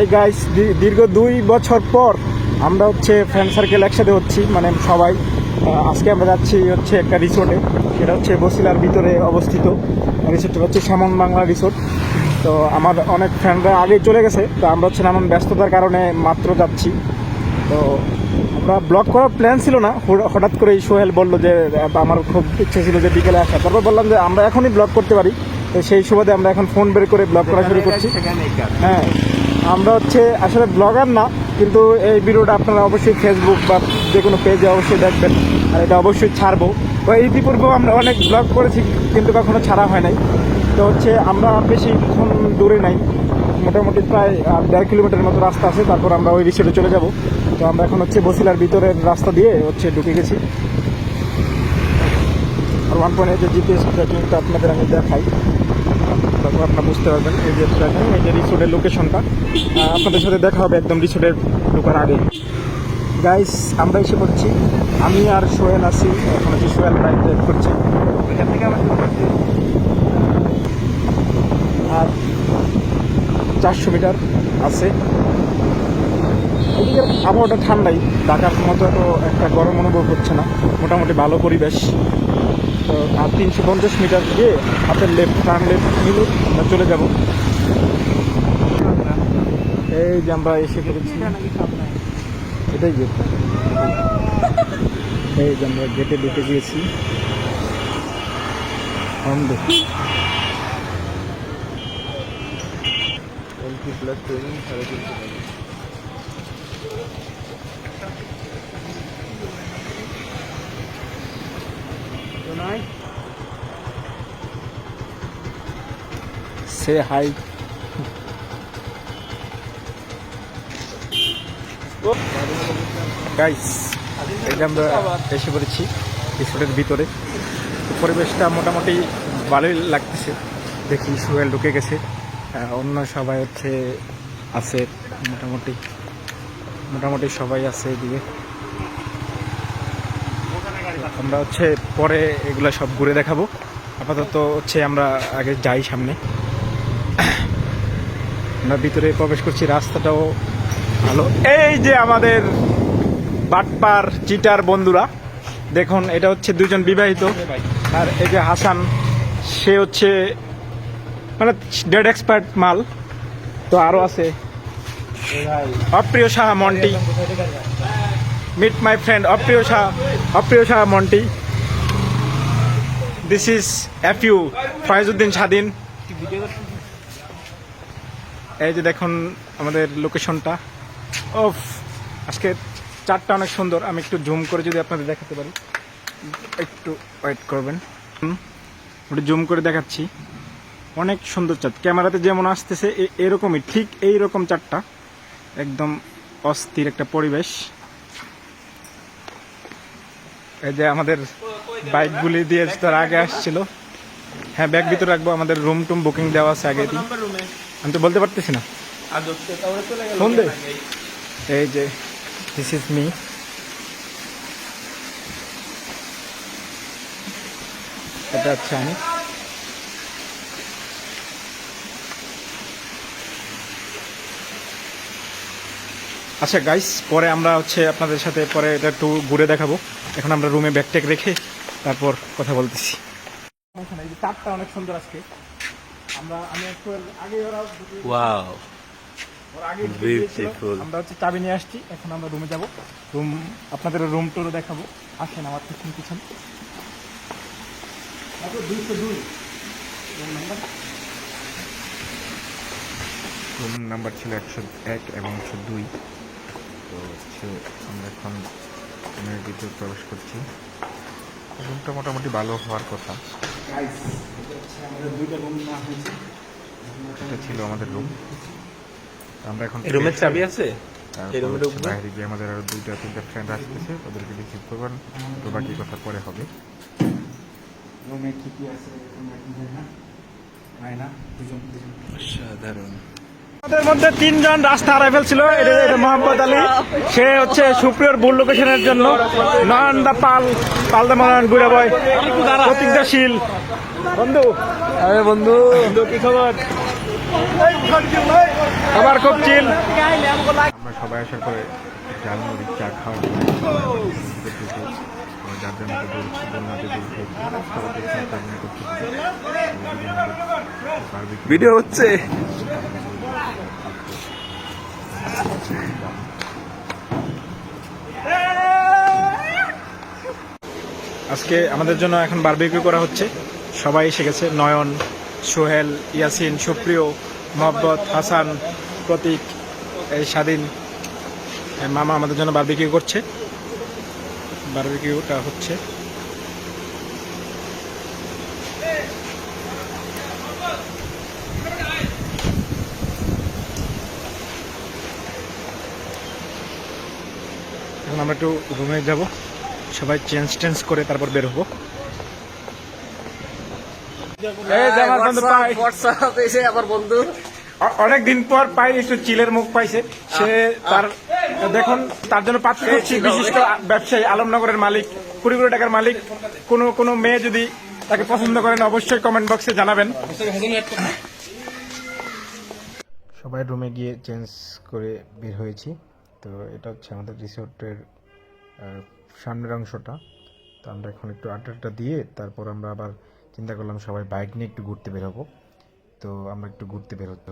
এই গাইস দীর্ঘ দুই বছর পর আমরা হচ্ছে ফ্রেন্ড সার্কেল একসাথে হচ্ছি মানে সবাই। আজকে আমরা যাচ্ছি হচ্ছে একটা রিসোর্টে সেটা হচ্ছে বসিলার ভিতরে অবস্থিত। রিসোর্টটা হচ্ছে শ্যামন বাংলা রিসোর্ট তো আমার অনেক ফ্রেন্ডরা আগে চলে গেছে তো আমরা হচ্ছে এমন ব্যস্ততার কারণে মাত্র যাচ্ছি। তো আমরা ব্লগ করার প্ল্যান ছিল না হঠাৎ করেই সোহেল বলল যে আমার খুব ইচ্ছে ছিল যে বিকেলে আসা। তারপর বললাম যে আমরা এখনই ব্লগ করতে পারি। তো সেই সুবাদে আমরা এখন ফোন বের করে ব্লগ করা শুরু করছি। হ্যাঁ। আমরা হচ্ছে আসলে ব্লগার না, কিন্তু এই ভিডিওটা আপনারা অবশ্যই ফেসবুক বা যে কোনো পেজে অবশ্যই দেখবেন, আর এটা অবশ্যই ছাড়বো। তো ইতিপূর্বেও আমরা অনেক ব্লগ করেছি, কিন্তু কখনো ছাড়া হয় নাই। তো হচ্ছে আমরা বেশিক্ষণ দূরে নাই, মোটামুটি প্রায় দেড় কিলোমিটারের মতো রাস্তা আছে, তারপর আমরা ওই রিসোর্টে চলে যাব। তো আমরা এখন হচ্ছে বসিলার ভিতরের রাস্তা দিয়ে হচ্ছে ঢুকে গেছি। আর ওয়ান পয়েন্ট যে জিপিএস আপনাদের আমি দেখাই। আপনারা বুঝতে পারবেন এই যে ট্র্যাকিং এই যে রিসোর্টের লোকেশনটা আপনাদের সাথে দেখা হবে একদম রিসোর্টের ঢোকার আগে। গাইস আমরা এসে পড়ছি। আমি আর সোহেল আছি, এখন হচ্ছে সোহেল বাইক ড্রাইভ করছে। এখান থেকে আমরা করছি। আর চারশো মিটার আছে। এদিকে আবহাওয়াটা ঠান্ডাই। ঢাকার মতো একটা গরম অনুভব হচ্ছে না। মোটামুটি ভালো পরিবেশ। আর তিনশো পঞ্চাশ মিটার গিয়ে হাতের লেফট টার্ন লেফট নিলে আমরা চলে যাব। এই যে আমরা এসে পড়েছি। এটাই গেট এই যে আমরা গেটে ঢুকে গিয়েছি। দেখি। প্লাস ট্রেনিং সাড়ে তিনশো সে হাই। গাইস যে আমরা এসে পড়েছি রিসোর্টের ভিতরে। পরিবেশটা মোটামুটি ভালোই লাগতেছে। দেখি সুয়েল ঢুকে গেছে। অন্য সবাই হচ্ছে আছে, মোটামুটি। মোটামুটি সবাই আছে এদিকে। আমরা হচ্ছে পরে এগুলো সব ঘুরে দেখাবো। আপাতত হচ্ছে আমরা আগে যাই সামনে। আমরা ভিতরে প্রবেশ করছি, রাস্তাটাও ভালো। এই যে আমাদের বাটপার চিটার বন্ধুরা, দেখুন, এটা হচ্ছে দুজন বিবাহিত। আর এই যে হাসান, সে হচ্ছে মানে ডেড এক্সপার্ট মাল। তো আরও আছে। Apriyo Shah Monti. Meet my friend Apriyo Shah Apriyo Shah Monti. This is you Foyezuddin Swadhin এই যে দেখুন আমাদের লোকেশনটা ওফ, আজকে চারটা অনেক সুন্দর। আমি একটু জুম করে যদি আপনাদের দেখাতে পারি। একটু ওয়েট করবেন। একটু জুম করে দেখাচ্ছি। অনেক সুন্দর চাঁদ। ক্যামেরাতে যেমন আসতেছে এরকমই, ঠিক এই রকম চারটা একদম অস্থির একটা পরিবেশ। এই যে আমাদের বাইকগুলি দিয়ে তার আগে আসছিল। হ্যাঁ ব্যাগ ভিতরে রাখব আমাদের রুম টুম বুকিং দেওয়া আছে আগে আমি তো বলতে পারতেছি না। এই যে দিস ইজ মি এটা হচ্ছে আমি। আচ্ছা গাইস পরে আমরা হচ্ছে আপনাদের সাথে পরে এটা একটু ঘুরে দেখাবো। এখন আমরা রুমে ব্যাগ ট্যাগ রেখে তারপর কথা বলতেছি। চারটা অনেক সুন্দর আজকে। আমরা আমি একটু আগে ওরা ওয়াও ওরা আগে ঢুকে গিয়েছিল। Beautiful. আমরা হচ্ছে চাবি নিয়ে আসছি এখন আমরা রুমে যাব। রুম আপনাদের রুম টুরও দেখাবো। আসেন আমার পিছন পিছন। দুইশো দুই। Number। রুম নাম্বার ছিল একশো এক এবং একশো দুই। তো আমরা এখন রুমের ভিতরে প্রবেশ করছি। রুমটা মোটামুটি ভালো হওয়ার কথা। এটা ছিল আমাদের রুম। আমরা এখন রুমের চাবি আছে? বাইরে গিয়ে আমাদের আরও দুইটা তিনটা ফ্রেন্ড আসতেছে। ওদেরকে রিসিভ করবেন তো বাকি কথা পরে হবে। রুমে কি কি আছে রুমে কি হয় না না দুজন দুজন। সাধারণ আমাদের মধ্যে তিনজন রাস্তা হারাই ফেলছিল। এটা মোহাম্মদ আলী। সে হচ্ছে সুপ্রিয়র বুল লোকেশনের জন্য নয়ন দা পাল পাল দা মনয়ন গুড়া বয়। প্রতিজ্ঞাশীল। বন্ধু। আরে বন্ধু। কি খবর? আমার খুব চিল। আমরা সবাই আসার পরে জালমুড়ি চা খাওয়ার যার জন্য ভিডিও হচ্ছে। আজকে আমাদের জন্য এখন বারবিকিউ করা হচ্ছে। সবাই এসে গেছে। নয়ন, সোহেল, ইয়াসিন, সুপ্রিয় মোহাম্মদ হাসান, প্রতীক, এই স্বাধীন মামা আমাদের জন্য বারবিকিউ করছে। বারবিকিউটা হচ্ছে। একটু রুমে যাব। সবাই চেঞ্জ টেঞ্জ করে তারপর বের হব। আমার বন্ধু বন্ধু। অনেক দিন পর পাই একটু চিলের মুখ পাইছে। সে তার দেখুন তার জন্য পাত্র করছি বিশিষ্ট ব্যবসায়ী আলমনগরের মালিক কুড়ি কোটি টাকার মালিক। কোনো কোনো মেয়ে যদি তাকে পছন্দ করেন অবশ্যই কমেন্ট বক্সে জানাবেন। সবাই রুমে গিয়ে চেঞ্জ করে বের হয়েছি। তো এটা হচ্ছে আমাদের রিসোর্টের সামনের অংশটা। তো আমরা এখন একটু আড্ডাটা দিয়ে তারপর আমরা আবার চিন্তা করলাম সবাই বাইক নিয়ে একটু ঘুরতে বের হব তো আমরা একটু ঘুরতে বের হতে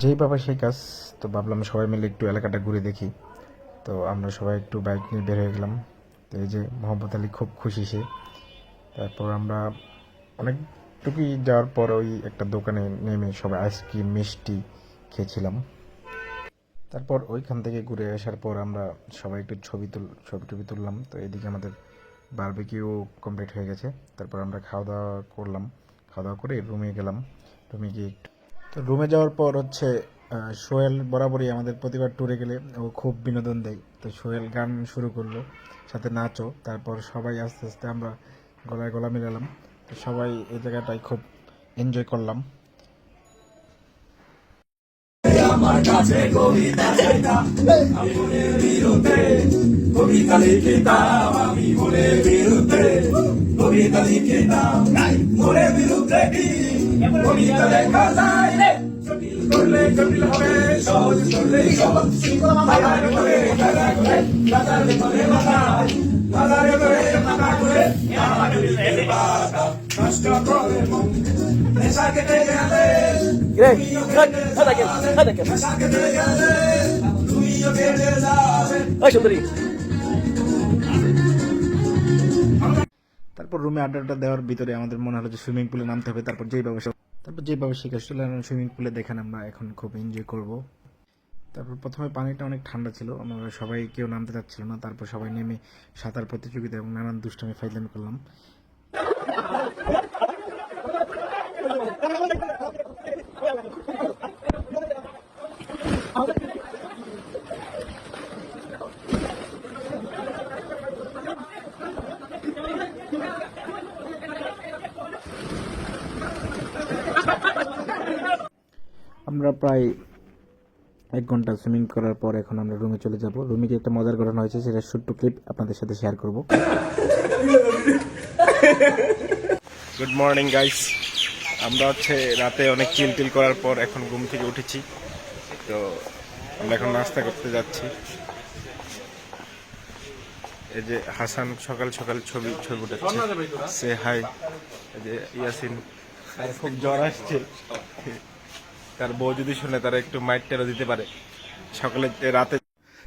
যেই বাবা সেই কাজ, তো ভাবলাম সবাই মিলে একটু এলাকাটা ঘুরে দেখি। তো আমরা সবাই একটু বাইক নিয়ে বের হয়ে গেলাম। তো এই যে মোহাম্মদ আলী খুব খুশি সে। তারপর আমরা অনেকটুকুই যাওয়ার পর ওই একটা দোকানে নেমে সবাই আইসক্রিম মিষ্টি খেয়েছিলাম। তারপর ওইখান থেকে ঘুরে আসার পর আমরা সবাই একটু ছবি তুল, ছবি টবি তুললাম। তো এদিকে আমাদের বারবিকিউ কমপ্লিট হয়ে গেছে। তারপর আমরা খাওয়া দাওয়া করলাম। খাওয়া দাওয়া করে রুমে গেলাম। রুমে গিয়ে একটু তো রুমে যাওয়ার পর হচ্ছে সোহেল বরাবরই আমাদের প্রতিবার ট্যুরে গেলে ও খুব বিনোদন দেয়। তো সোহেল গান শুরু করল, সাথে নাচও। তারপর সবাই আস্তে আস্তে আমরা গলায় গলা মিলালাম। তো সবাই এই জায়গাটায় খুব এনজয় করলাম। আমার কাছে কবিতা চাইতাম আমলের বিরুদ্ধে কবিতা লিখিতাম আমি মনের বিরুদ্ধে কবিতা লিখিতাম। মনে বিরুদ্ধে কি? কবিতা লেখা যায়। রে করলে জটিল করে করে মন। তারপর রুমে আড্ডাটা দেওয়ার ভিতরে আমাদের মনে হলো যে সুইমিং পুলে নামতে হবে, তারপর যেইভাবে সব- তারপর যেভাবে শিখে চলে সুইমিং পুলে দেখেন আমরা এখন খুব এনজয় করব। তারপর প্রথমে পানিটা অনেক ঠান্ডা ছিল, আমরা সবাই কেউ নামতে চাচ্ছিল না, তারপর সবাই নেমে সাঁতার প্রতিযোগিতা এবং নানান দুষ্টামি ফাইজলামি করলাম। আমরা প্রায় এক ঘণ্টা সুইমিং করার পর এখন আমরা রুমে চলে যাব। রুমে যে একটা মজার ঘটনা হয়েছে, সেটা ছোট্ট ক্লিপ আপনাদের সাথে শেয়ার করব। গুড মর্নিং গাইস আমরা হচ্ছে রাতে অনেক চিল টিল করার পর এখন ঘুম থেকে উঠেছি। তো আমরা এখন নাস্তা করতে যাচ্ছি। এই যে হাসান সকাল সকাল ছবি ছবি উঠাচ্ছে। সে হাই। এই যে ইয়াসিন, খুব জ্বর আসছে। তার বউ যদি শুনে তারা একটু মাইট টেরো দিতে পারে। সকালে রাতে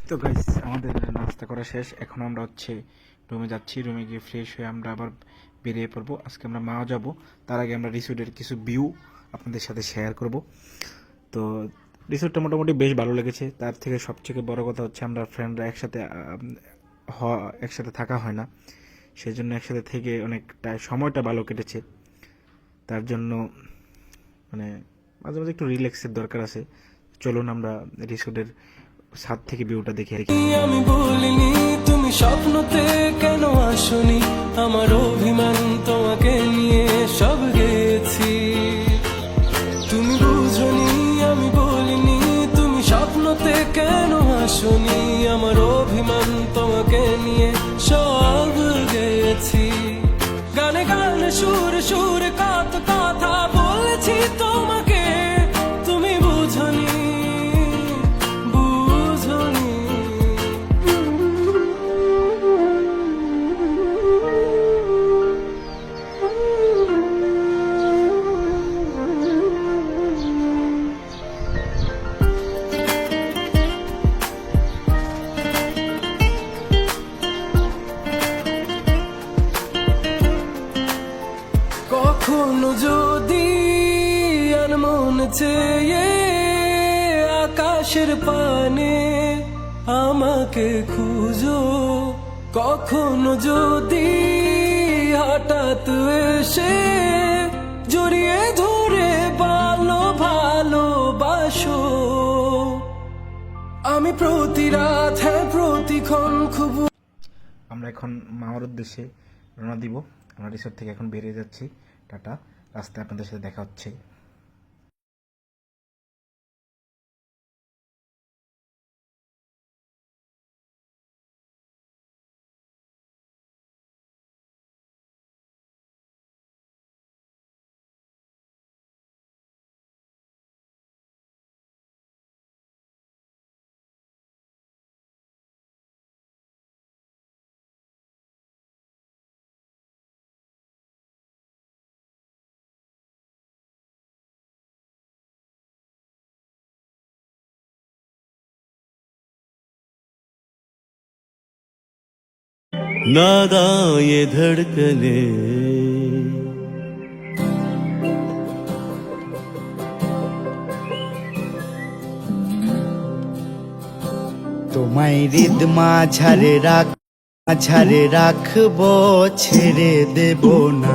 তো গাইস আমাদের নাস্তা করা শেষ। এখন আমরা হচ্ছে রুমে যাচ্ছি। রুমে গিয়ে ফ্রেশ হয়ে আমরা আবার বেরিয়ে পড়ব। আজকে আমরা মাও যাব। তার আগে আমরা রিসোর্টের কিছু ভিউ আপনাদের সাথে শেয়ার করব। তো রিসোর্টটা মোটামুটি বেশ ভালো লেগেছে। তার থেকে সবথেকে বড় কথা হচ্ছে আমরা ফ্রেন্ডরা একসাথে একসাথে থাকা হয় না। সেই জন্য একসাথে থেকে অনেকটা সময়টা ভালো কেটেছে। তার জন্য মানে মাঝে মাঝে একটু রিল্যাক্সের দরকার আছে। চলুন আমরা রিসোর্টের ছাদ থেকে ভিউটা দেখে কি আমি বলিনি? তুমি স্বপ্নতে কেন আসনি? আমার অভিমান তোমাকে নিয়ে সব গেছি তুমি বুঝনি, আমি বলিনি। তুমি স্বপ্নতে কেন আসনি? আমার অভিমান তোমাকে নিয়ে সব গেছি গানে গানে সুর সুর কত আমাকে খুঁজো, কখনো যদি হঠাৎ এসে জড়িয়ে ধরে ভালো ভালোবাসো আমি প্রতি রাত হ্যাঁ প্রতিক্ষণ খুব আমরা এখন মামার উদ্দেশ্যে রওনা দিব। আমরা রিসোর্ট থেকে এখন বেরিয়ে যাচ্ছি। টাটা। রাস্তায় আপনাদের সাথে দেখা হচ্ছে। नादा ये धड़कने তোমায় হৃদ মাঝারে রাখ মাঝারে রাখবো ছেড়ে দেব না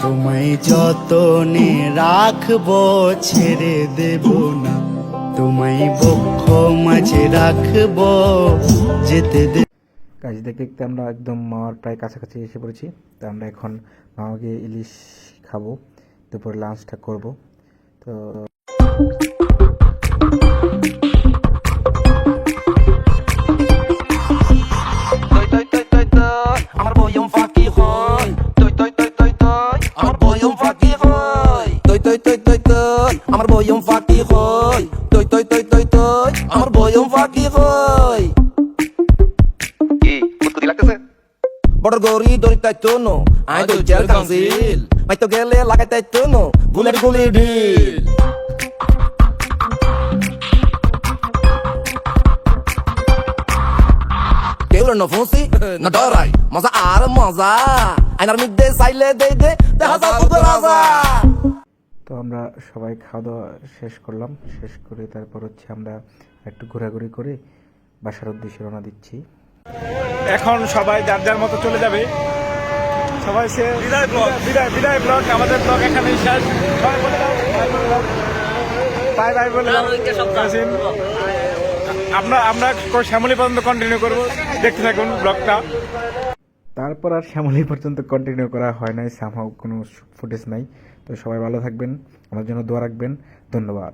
তোমায় যতনে রাখবো ছেড়ে দেব না তোমায় বক্ষ মাঝে রাখবো যেতে দে কাজ দেখতে দেখতে আমরা একদম মামার প্রায় কাছাকাছি এসে পড়েছি। তো আমরা এখন মামাকে ইলিশ খাব। দুপুরে লাঞ্চটা করব। তো তো নো আই তো জেল কাউন্সিল মাই তো গেলে লাগাই তাই তো নো গুলের গুলি ঢিল কেউ না ডরাই মজা আর মজা আইনার মধ্যে চাইলে দে দে দেখা যাও তোকে রাজা তো আমরা সবাই খাওয়া দাওয়া শেষ করলাম। শেষ করে তারপর হচ্ছে আমরা একটু ঘোরাঘুরি করে বাসার উদ্দেশ্যে রওনা দিচ্ছি। এখন সবাই যার যার মতো চলে যাবে। সবাই সে বিদায় ব্লগ বিদায় বিদায় ব্লগ আমাদের ব্লগ এখানেই শেষ। বাই বাই বলে আমরা আমরা শ্যামলি পর্যন্ত কন্টিনিউ করব। দেখতে থাকুন ব্লগটা তারপর আর শ্যামলি পর্যন্ত কন্টিনিউ করা হয় নাই। সামহাও কোনো ফুটেজ নাই। তো সবাই ভালো থাকবেন। আমার জন্য দোয়া রাখবেন। ধন্যবাদ।